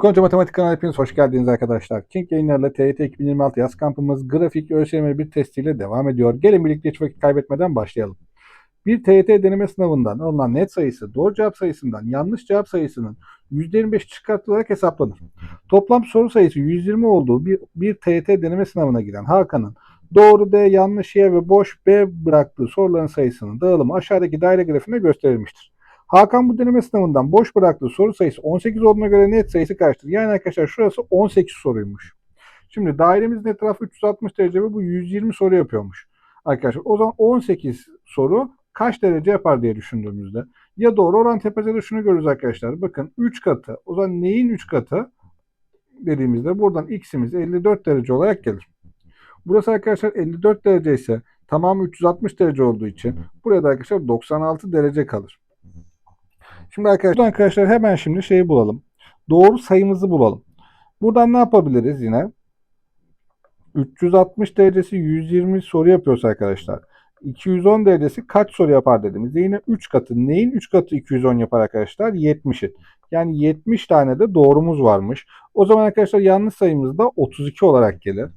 Konca Matematik kanalına hepiniz hoş geldiniz arkadaşlar. King yayınlarıyla TYT 2026 yaz kampımız grafik ÖSYM bir testiyle devam ediyor. Gelin birlikte hiç vakit kaybetmeden başlayalım. Bir TYT deneme sınavından alınan net sayısı doğru cevap sayısından yanlış cevap sayısının %25 çıkartılarak hesaplanır. Toplam soru sayısı 120 olduğu bir, bir TYT deneme sınavına giren Hakan'ın doğru D, yanlış Y ve boş B bıraktığı soruların sayısının dağılımı aşağıdaki daire grafiğinde gösterilmiştir. Hakan bu deneme sınavından boş bıraktığı soru sayısı 18 olduğuna göre net sayısı kaçtır? Yani arkadaşlar şurası 18 soruymuş. Şimdi dairemizin etrafı 360 derece ve bu 120 soru yapıyormuş. Arkadaşlar o zaman 18 soru kaç derece yapar diye düşündüğümüzde. Ya doğru oran tepede şunu görürüz arkadaşlar. Bakın 3 katı. O zaman neyin 3 katı? Dediğimizde buradan x'imiz 54 derece olarak gelir. Burası arkadaşlar 54 derece ise tamamı 360 derece olduğu için buraya da arkadaşlar 96 derece kalır. Şimdi arkadaşlar, arkadaşlar hemen şimdi şeyi bulalım. Doğru sayımızı bulalım. Buradan ne yapabiliriz yine? 360 derecesi 120 soru yapıyoruz arkadaşlar. 210 derecesi kaç soru yapar dediğimizde yine 3 katı. Neyin 3 katı 210 yapar arkadaşlar? 70'in. Yani 70 tane de doğrumuz varmış. O zaman arkadaşlar yanlış sayımız da 32 olarak gelir.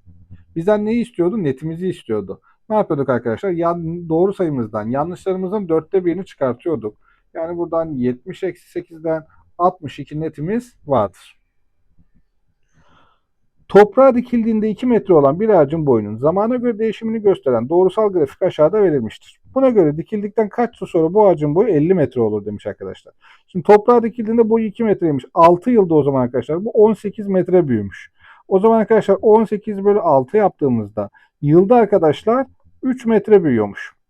Bizden neyi istiyordu? Netimizi istiyordu. Ne yapıyorduk arkadaşlar? Yan, doğru sayımızdan yanlışlarımızın dörtte birini çıkartıyorduk. Yani buradan 70 eksi 8'den 62 netimiz vardır. Toprağa dikildiğinde 2 metre olan bir ağacın boyunun zamana göre değişimini gösteren doğrusal grafik aşağıda verilmiştir. Buna göre dikildikten kaç yıl sonra bu ağacın boyu 50 metre olur demiş arkadaşlar. Şimdi toprağa dikildiğinde boyu 2 metreymiş. 6 yılda o zaman arkadaşlar bu 18 metre büyümüş. O zaman arkadaşlar 18 bölü 6 yaptığımızda yılda arkadaşlar 3 metre büyüyormuş.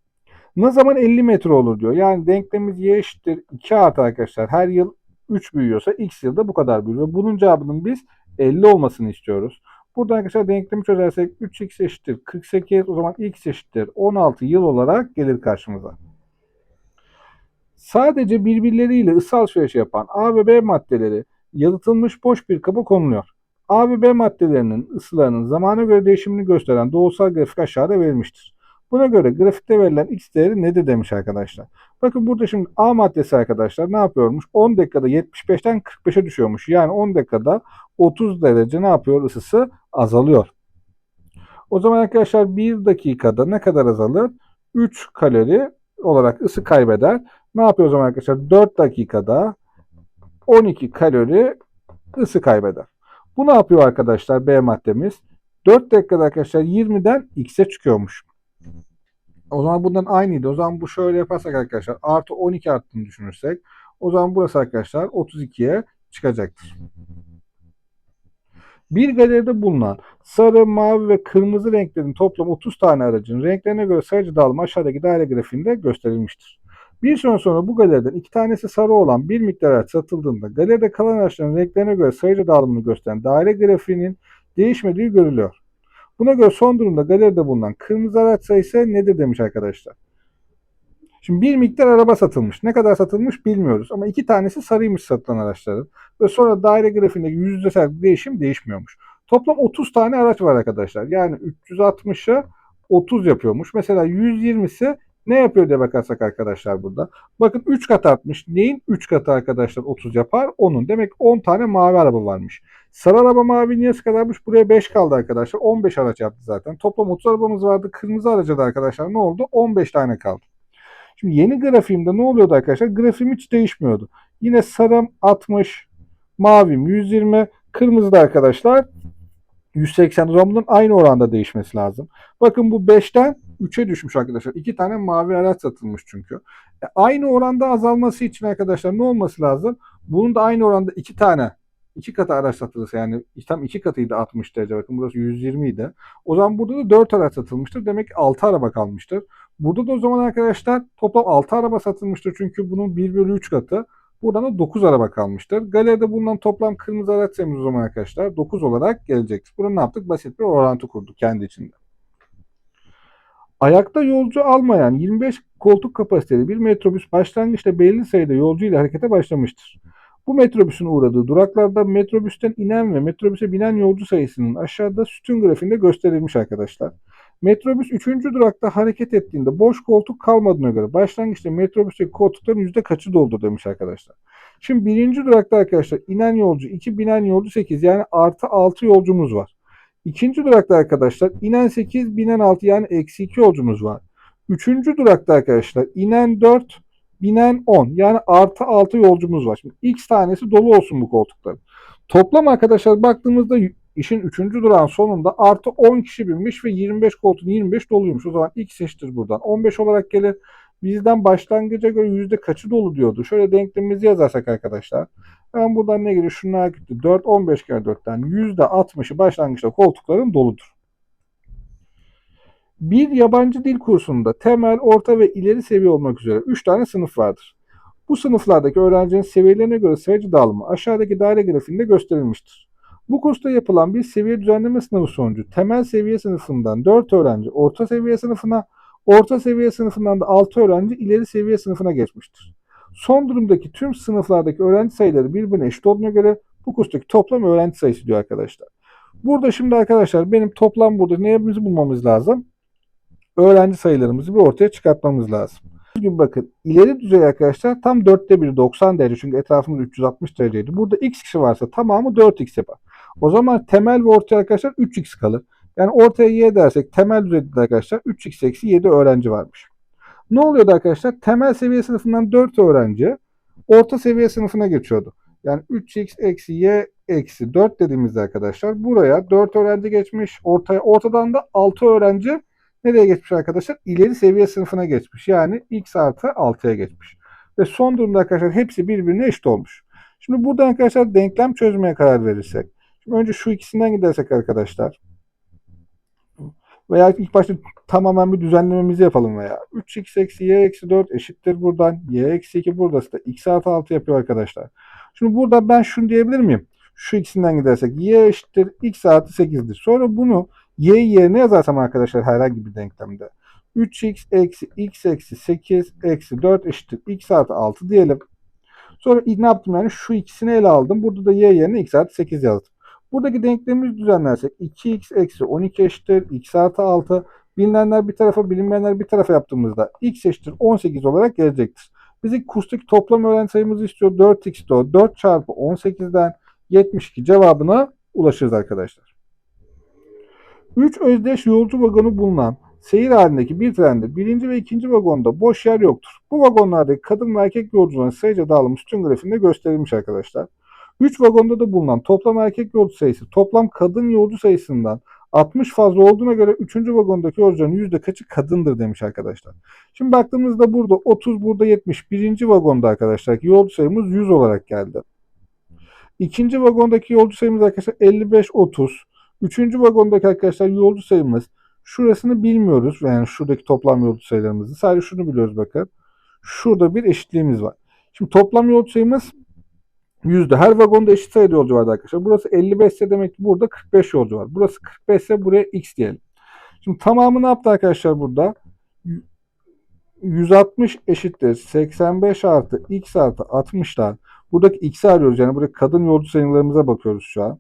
Ne zaman 50 metre olur diyor. Yani denklemimiz y eşittir 2 artı arkadaşlar. Her yıl 3 büyüyorsa x yılda bu kadar büyür. Ve bunun cevabının biz 50 olmasını istiyoruz. Burada arkadaşlar denklemi çözersek 3x eşittir 48 o zaman x eşittir 16 yıl olarak gelir karşımıza. Sadece birbirleriyle ısı alışverişi yapan A ve B maddeleri yalıtılmış boş bir kaba konuluyor. A ve B maddelerinin ısılarının zamana göre değişimini gösteren doğrusal grafik aşağıda verilmiştir. Buna göre grafikte verilen x değeri nedir demiş arkadaşlar. Bakın burada şimdi A maddesi arkadaşlar ne yapıyormuş? 10 dakikada 75'ten 45'e düşüyormuş. Yani 10 dakikada 30 derece ne yapıyor? Isısı azalıyor. O zaman arkadaşlar 1 dakikada ne kadar azalır? 3 kalori olarak ısı kaybeder. Ne yapıyor o zaman arkadaşlar? 4 dakikada 12 kalori ısı kaybeder. Bu ne yapıyor arkadaşlar B maddemiz? 4 dakikada arkadaşlar 20'den x'e çıkıyormuş. O zaman bundan aynıydı. O zaman bu şöyle yaparsak arkadaşlar artı 12 arttığını düşünürsek o zaman burası arkadaşlar 32'ye çıkacaktır. Bir galeride bulunan sarı, mavi ve kırmızı renklerin toplam 30 tane aracın renklerine göre sayıcı dağılımı aşağıdaki daire grafiğinde gösterilmiştir. Bir süre sonra bu galeriden iki tanesi sarı olan bir miktar araç satıldığında galeride kalan araçların renklerine göre sayıcı dağılımını gösteren daire grafiğinin değişmediği görülüyor. Buna göre son durumda galeride bulunan kırmızı araç sayısı nedir demiş arkadaşlar. Şimdi bir miktar araba satılmış. Ne kadar satılmış bilmiyoruz. Ama iki tanesi sarıymış satılan araçların. Ve sonra daire grafiğindeki yüzdesel değişim değişmiyormuş. Toplam 30 tane araç var arkadaşlar. Yani 360'ı 30 yapıyormuş. Mesela 120'si ne yapıyor diye bakarsak arkadaşlar burada. Bakın 3 kat artmış. Neyin 3 katı arkadaşlar 30 yapar? Onun. Demek 10 tane mavi araba varmış. Sarı araba mavi niye kadarmış? Buraya 5 kaldı arkadaşlar. 15 araç yaptı zaten. Toplam 30 arabamız vardı. Kırmızı araca da arkadaşlar ne oldu? 15 tane kaldı. Şimdi yeni grafiğimde ne oluyordu arkadaşlar? Grafiğim hiç değişmiyordu. Yine sarım 60, mavim 120, kırmızı da arkadaşlar 180 o aynı oranda değişmesi lazım. Bakın bu 5'ten 3'e düşmüş arkadaşlar. 2 tane mavi araç satılmış çünkü. E, aynı oranda azalması için arkadaşlar ne olması lazım? Bunun da aynı oranda 2 tane iki katı araç satılırsa yani tam iki katıydı 60 derece bakın burası 120 idi. O zaman burada da 4 araç satılmıştır. Demek ki 6 araba kalmıştır. Burada da o zaman arkadaşlar toplam 6 araba satılmıştır. Çünkü bunun 1 bölü 3 katı. Buradan da 9 araba kalmıştır. Galeride bulunan toplam kırmızı araç sayımız o zaman arkadaşlar 9 olarak gelecektir. Burada ne yaptık? Basit bir orantı kurduk kendi içinde. Ayakta yolcu almayan 25 koltuk kapasiteli bir metrobüs başlangıçta belirli sayıda yolcu ile harekete başlamıştır. Bu metrobüsün uğradığı duraklarda metrobüsten inen ve metrobüse binen yolcu sayısının aşağıda sütun grafiğinde gösterilmiş arkadaşlar. Metrobüs 3. durakta hareket ettiğinde boş koltuk kalmadığına göre başlangıçta metrobüsteki koltukların yüzde kaçı doldu demiş arkadaşlar. Şimdi birinci durakta arkadaşlar inen yolcu 2 binen yolcu 8 yani artı 6 yolcumuz var. İkinci durakta arkadaşlar inen 8 binen 6 yani eksi 2 yolcumuz var. Üçüncü durakta arkadaşlar inen 4 binen 10 yani artı 6 yolcumuz var. Şimdi x tanesi dolu olsun bu koltukların. Toplam arkadaşlar baktığımızda işin 3. durağın sonunda artı 10 kişi binmiş ve 25 koltuğun 25 doluymuş. O zaman x eşittir buradan. 15 olarak gelir. Bizden başlangıca göre yüzde kaçı dolu diyordu. Şöyle denklemimizi yazarsak arkadaşlar. Ben buradan ne geliyor? Şunlar gitti. 4, 15 kere 4'ten yüzde 60'ı başlangıçta koltukların doludur. Bir yabancı dil kursunda temel, orta ve ileri seviye olmak üzere 3 tane sınıf vardır. Bu sınıflardaki öğrencinin seviyelerine göre sayıcı dağılımı aşağıdaki daire grafiğinde gösterilmiştir. Bu kursta yapılan bir seviye düzenleme sınavı sonucu temel seviye sınıfından 4 öğrenci orta seviye sınıfına, orta seviye sınıfından da 6 öğrenci ileri seviye sınıfına geçmiştir. Son durumdaki tüm sınıflardaki öğrenci sayıları birbirine eşit olduğuna göre bu kurstaki toplam öğrenci sayısı diyor arkadaşlar. Burada şimdi arkadaşlar benim toplam burada neyimizi bulmamız lazım? Öğrenci sayılarımızı bir ortaya çıkartmamız lazım. Bugün bakın ileri düzey arkadaşlar tam 4'te 1 90 derece çünkü etrafımız 360 dereceydi. Burada x kişi varsa tamamı 4x yapar. O zaman temel ve ortaya arkadaşlar 3x kalır. Yani ortaya y dersek temel düzeyde arkadaşlar 3x eksi 7 öğrenci varmış. Ne oluyordu arkadaşlar? Temel seviye sınıfından 4 öğrenci orta seviye sınıfına geçiyordu. Yani 3x eksi y eksi 4 dediğimizde arkadaşlar buraya 4 öğrenci geçmiş. Ortaya, ortadan da 6 öğrenci nereye geçmiş arkadaşlar? İleri seviye sınıfına geçmiş. Yani x artı 6'ya geçmiş. Ve son durumda arkadaşlar hepsi birbirine eşit olmuş. Şimdi burada arkadaşlar denklem çözmeye karar verirsek. Şimdi önce şu ikisinden gidersek arkadaşlar. Veya ilk başta tamamen bir düzenlememizi yapalım veya. 3x eksi y eksi 4 eşittir buradan. y eksi 2 buradası da x artı 6 yapıyor arkadaşlar. Şimdi burada ben şunu diyebilir miyim? Şu ikisinden gidersek y eşittir x artı 8'dir. Sonra bunu y yerine yazarsam arkadaşlar herhangi bir denklemde. 3x eksi x eksi 8 eksi 4 eşittir x artı 6 diyelim. Sonra ne yaptım yani şu ikisini ele aldım. Burada da y yerine x artı 8 yazdım. Buradaki denklemimizi düzenlersek 2x eksi 12 eşittir x artı 6. Bilinenler bir tarafa bilinmeyenler bir tarafa yaptığımızda x eşittir 18 olarak gelecektir. Bizi kurstaki toplam öğrenci sayımızı istiyor. 4x de o. 4 çarpı 18'den 72 cevabına ulaşırız arkadaşlar. 3 özdeş yolcu vagonu bulunan seyir halindeki bir trende birinci ve ikinci vagonda boş yer yoktur. Bu vagonlardaki kadın ve erkek yolcuların sayıca dağılımı sütun grafiğinde gösterilmiş arkadaşlar. 3 vagonda da bulunan toplam erkek yolcu sayısı toplam kadın yolcu sayısından 60 fazla olduğuna göre 3. vagondaki yolcuların yüzde kaçı kadındır demiş arkadaşlar. Şimdi baktığımızda burada 30 burada 70 birinci vagonda arkadaşlar yolcu sayımız 100 olarak geldi. İkinci vagondaki yolcu sayımız arkadaşlar 55-30. Üçüncü vagondaki arkadaşlar yolcu sayımız şurasını bilmiyoruz. Yani şuradaki toplam yolcu sayılarımızı. Sadece şunu biliyoruz bakın. Şurada bir eşitliğimiz var. Şimdi toplam yolcu sayımız yüzde. Her vagonda eşit sayıda yolcu vardı arkadaşlar. Burası 55 ise demek ki burada 45 yolcu var. Burası 45 ise buraya x diyelim. Şimdi tamamı ne yaptı arkadaşlar burada? 160 eşittir 85 artı x artı 60'dan buradaki x'i arıyoruz. Yani buradaki kadın yolcu sayılarımıza bakıyoruz şu an.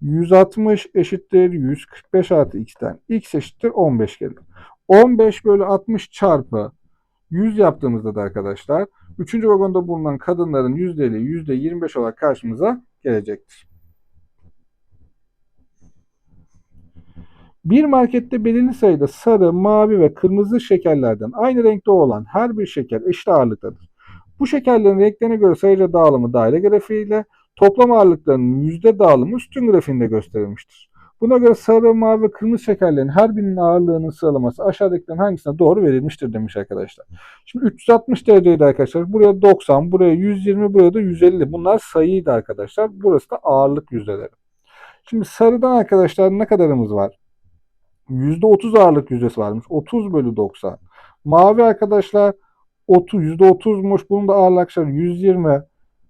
160 eşittir 145 artı x'ten. x eşittir 15 gelir. 15 bölü 60 çarpı 100 yaptığımızda da arkadaşlar 3. vagonda bulunan kadınların yüzdeliği %25 olarak karşımıza gelecektir. Bir markette belirli sayıda sarı, mavi ve kırmızı şekerlerden aynı renkte olan her bir şeker eşit ağırlıktadır. Bu şekerlerin renklerine göre sayıca dağılımı daire grafiğiyle toplam ağırlıklarının yüzde dağılımı sütun grafiğinde gösterilmiştir. Buna göre sarı, mavi ve kırmızı şekerlerin her birinin ağırlığının sıralaması aşağıdakilerin hangisine doğru verilmiştir demiş arkadaşlar. Şimdi 360 dereceydi arkadaşlar. Buraya 90, buraya 120, buraya da 150. Bunlar sayıydı arkadaşlar. Burası da ağırlık yüzdeleri. Şimdi sarıdan arkadaşlar ne kadarımız var? %30 ağırlık yüzdesi varmış. 30 bölü 90. Mavi arkadaşlar 30, %30'muş. Bunun da ağırlık arkadaşlar 120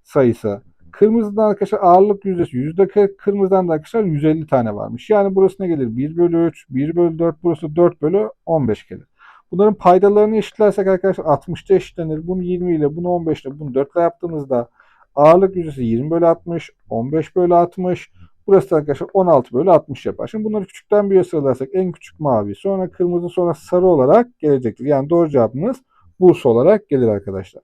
sayısı. Kırmızıdan arkadaşlar ağırlık yüzdesi %40. Kırmızıdan da arkadaşlar 150 tane varmış. Yani burası ne gelir? 1 bölü 3, 1 bölü 4, burası 4 bölü 15 gelir. Bunların paydalarını eşitlersek arkadaşlar 60'ta eşitlenir. Bunu 20 ile, bunu 15 ile, bunu 4 ile yaptığımızda ağırlık yüzdesi 20 bölü 60, 15 bölü 60, Burası da arkadaşlar 16 bölü 60 yapar. Şimdi bunları küçükten büyüğe sıralarsak en küçük mavi, sonra kırmızı, sonra sarı olarak gelecektir. Yani doğru cevabımız Bursa olarak gelir arkadaşlar.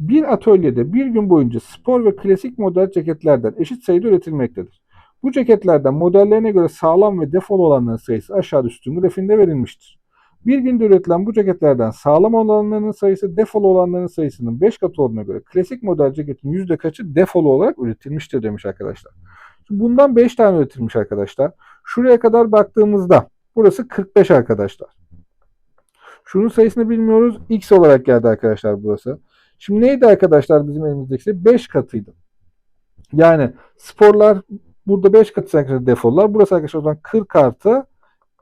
Bir atölyede bir gün boyunca spor ve klasik model ceketlerden eşit sayıda üretilmektedir. Bu ceketlerden modellerine göre sağlam ve defol olanların sayısı aşağıda sütun grafiğinde verilmiştir. Bir günde üretilen bu ceketlerden sağlam olanların sayısı defol olanların sayısının 5 katı olduğuna göre klasik model ceketin yüzde kaçı defolu olarak üretilmiştir demiş arkadaşlar. Bundan 5 tane üretilmiş arkadaşlar. Şuraya kadar baktığımızda burası 45 arkadaşlar. Şunun sayısını bilmiyoruz. X olarak geldi arkadaşlar burası. Şimdi neydi arkadaşlar bizim elimizdeki? 5 katıydı. Yani sporlar burada 5 katı arkadaşlar defollar. Burası arkadaşlar o zaman 40 artı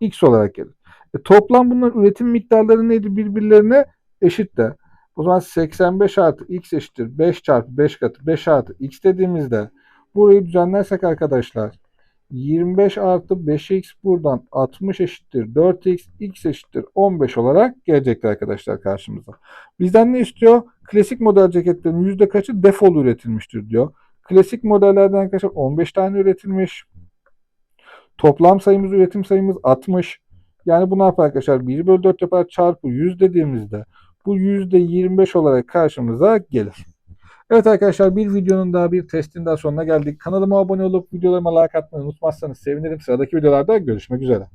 X olarak gelir. E, toplam bunların üretim miktarları neydi birbirlerine eşit de. O zaman 85 artı X eşittir 5 çarpı 5 katı 5 artı X dediğimizde burayı düzenlersek arkadaşlar 25 artı 5x buradan 60 eşittir 4x x eşittir 15 olarak gelecektir arkadaşlar karşımıza. Bizden ne istiyor? Klasik model ceketlerin yüzde kaçı defol üretilmiştir diyor. Klasik modellerden arkadaşlar 15 tane üretilmiş. Toplam sayımız üretim sayımız 60. Yani bu ne yapar arkadaşlar? 1 bölü 4 yapar çarpı 100 dediğimizde bu yüzde 25 olarak karşımıza gelir. Evet arkadaşlar bir videonun daha bir testin daha sonuna geldik. Kanalıma abone olup videolarıma like atmayı unutmazsanız sevinirim. Sıradaki videolarda görüşmek üzere.